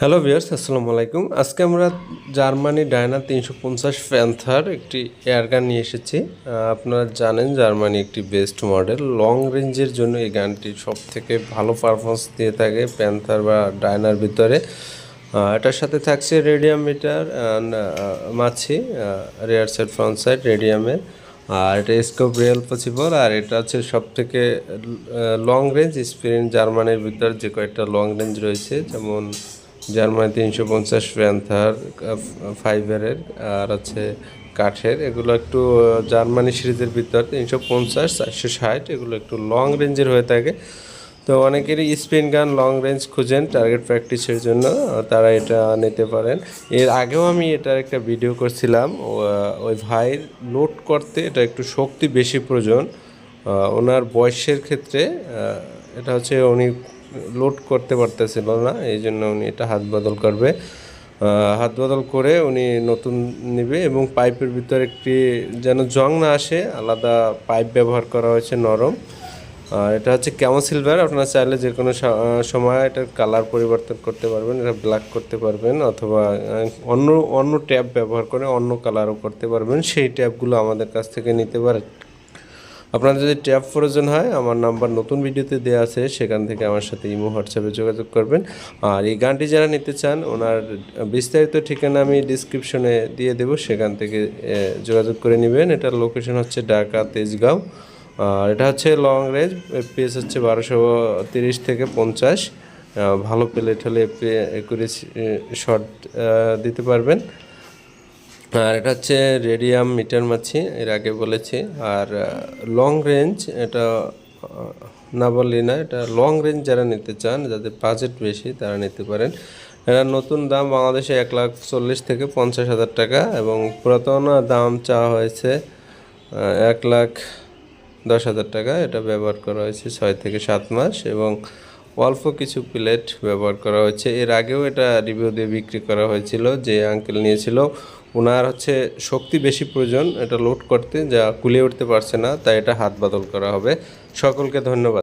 Hello viewers আসসালামু আলাইকুম আজকে আমরা জার্মানি ডায়না তিনশো পঞ্চাশ প্যান্থার একটি এয়ারগান নিয়ে এসেছি। আপনারা জানেন জার্মানি একটি বেস্ট মডেল লং রেঞ্জের জন্য এই গানটি সব থেকে ভালো পারফরমেন্স দিয়ে থাকে প্যান্থার বা ডায়নার ভিতরে। এটার সাথে থাকছে রেডিয়াম মিটার মাছি রেয়ার সাইড ফ্রন্ট সাইড রেডিয়ামের আর এটা স্কোপ রিয়েল পসিবল আর এটা হচ্ছে সব থেকে লং রেঞ্জ স্পিরিন জার্মানির ভিতর যে কয়েকটা লং রেঞ্জ রয়েছে, যেমন জার্মানি তিনশো পঞ্চাশ প্যান্থার ফাইবারের, আর হচ্ছে কাঠের। এগুলো একটু জার্মানি সিরিজের ভিতর তিনশো পঞ্চাশ, চারশো ষাট, এগুলো একটু লং রেঞ্জের হয়ে থাকে। তো অনেকেরই স্পিন গান লং রেঞ্জ খুঁজেন, টার্গেট প্র্যাকটিসের জন্য, তারা এটা নিতে পারেন। এর আগেও আমি এটার একটা ভিডিও করছিলাম ওই ভাইয়ের লোড করতে এটা একটু শক্তি বেশি প্রয়োজন। ওনার বয়সের ক্ষেত্রে এটা হচ্ছে উনি লোড করতে পারতেছিল না, এই জন্য উনি এটা হাত বদল করবে। হাত বদল করে উনি নতুন নেবে এবং পাইপের ভিতরে একটি যেন জং না আসে, আলাদা পাইপ ব্যবহার করা হয়েছে নরম। আর এটা হচ্ছে ক্যামো সিলভার, আপনারা চাইলে যে কোনো সময় এটার কালার পরিবর্তন করতে পারবেন, এটা ব্ল্যাক করতে পারবেন, অথবা অন্য অন্য ট্যাব ব্যবহার করে অন্য কালারও করতে পারবেন। সেই ট্যাবগুলো আমাদের কাছ থেকে নিতে পারেন আপনার যদি ট্যাব প্রয়োজন হয়, আমার নাম্বার নতুন ভিডিওতে দেওয়া আছে, সেখান থেকে আমার সাথে ইমো, হোয়াটসঅ্যাপে যোগাযোগ করবেন। আর এই গানটি যারা নিতে চান, ওনার বিস্তারিত ঠিকানা আমি ডিসক্রিপশনে দিয়ে দেবো, সেখান থেকে যোগাযোগ করে নেবেন। এটার লোকেশন হচ্ছে ঢাকা, তেজগাঁও। আর এটা হচ্ছে লং রেঞ্জ পেস হচ্ছে বারোশো তিরিশ থেকে পঞ্চাশ। ভালো প্লেট হলে এফপি একুরেসি শট দিতে পারবেন। আর এটা হচ্ছে রেডিয়াম মিটার মাছি, এর আগে বলেছি। আর লং রেঞ্জ এটা না বললি না, এটা লং রেঞ্জ যারা নিতে চান, যাদের বাজেট বেশি, তারা নিতে পারেন। এটার নতুন দাম বাংলাদেশে এক লাখ চল্লিশ থেকে পঞ্চাশ হাজার টাকা এবং পুরাতন দাম চাওয়া হয়েছে এক লাখ দশ হাজার টাকা। এটা ব্যবহার করা হয়েছে ছয় থেকে সাত মাস এবং অল্প কিছু প্লেট ব্যবহার করা হয়েছে। এর আগেও এটা রিভিউ দিয়ে বিক্রি করা হয়েছিল, যে আঙ্কেল নিয়েছিল। ওনার হচ্ছে শক্তি বেশি প্রয়োজন, এটা লোড করতে, যা কুলিয়ে উঠতে পারছে না, তাই এটা হাত বদল করা হবে। সকলকে ধন্যবাদ।